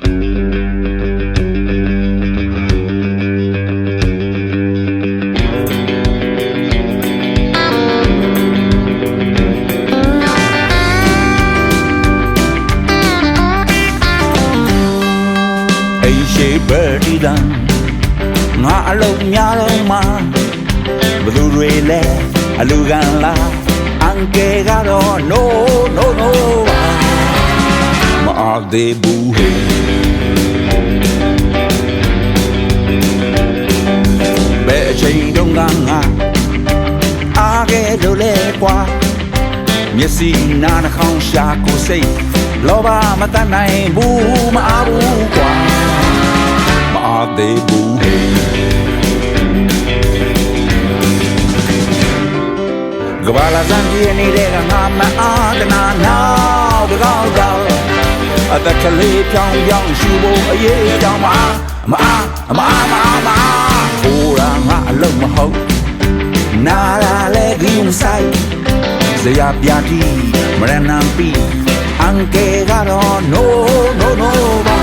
အိမ်ရှိဘယ်ဒီတန်ငါအလုံးများတော့မှဘသူတွေလဲအလူကန်လားအန်ကေကတော့ no no no ပါမအားသေးဘူးဟေးဘယ်အချိန်တုန်းကငါအားခဲ့လို့လဲကွာမျက်စိနာနှာခေါင်းရှာကိုယ်စိတ်လောဘမတတ်နိုင်ဘူးမအားဘူးကွာမ အားသေးဘူးဟေးကဘာလာစံကြီးနေတဲ့ကငါမအားတနာနောက်တကောက်တော့အသက်ကလေးပြောင်းပြောင်းရှူဖို့အရေးကြောင့်မအားမအားမအားမအားမအားဟိုရာငါအလုံးမဟုတ်နာလာလေဂိမ်းဆိုင်ဇရာပြတီမရဏံပီအန်ကေကတော့ no no no ဘာ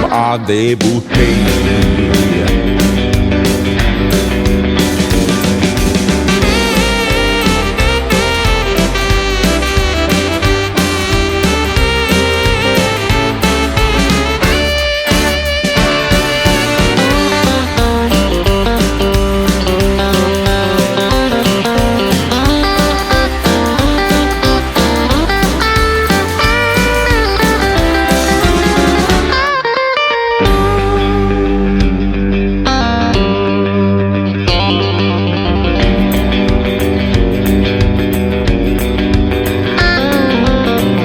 မအားသေးဘူးဟေး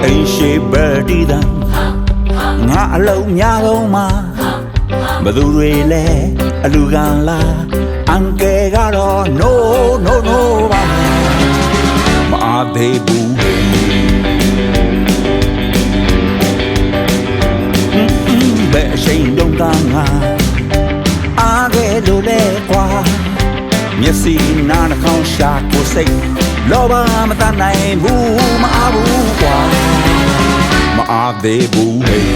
အိမ်ရှိဘယ်ဒီတန်ငါအလုံးများတော့မှဘသူတွေလဲအလူကန်လားအန်ကေကတော့ no no no ပါမအားသေးဘူးဟေးဘယ်အချိန်တုန်းကငါအားခဲ့လို့လဲကွာမျက်စိနာနှာခေါင်းရှာကိုယ်စိတ်လောဘမတတ်နိုင်ဘူးမအားဘူးကွာမ အားသေးဘူးဟေး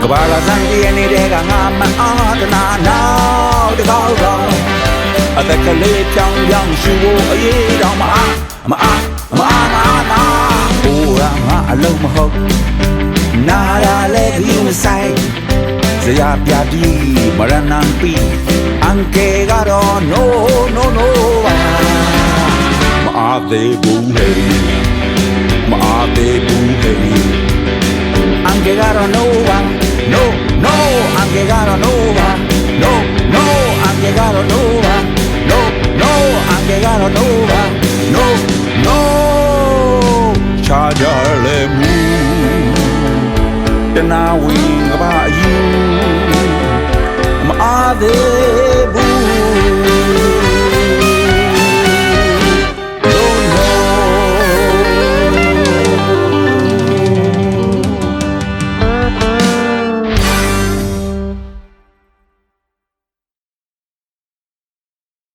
ကဘာလာစံကြီးနေတဲ့ကငါမအားတနာနောက်တကောက်တော့အသက်ကလေးပြောင်းပြောင်းရှူဖို့အရေးတော့မအားမအားမအားမအားမအားဟိုရာငါအလုံးမဟုတ်နာရာလေဒီမဆိုင်ဇရာပြတီမရဏံပီအန်ကေကတော့ no no no ပါမအားသေးဘူးဟေးမအားသေးဘူးဟေး han llegado no van no no han llegado no van no no han llegado no van no no han llegado no van no no charger le mu tana wing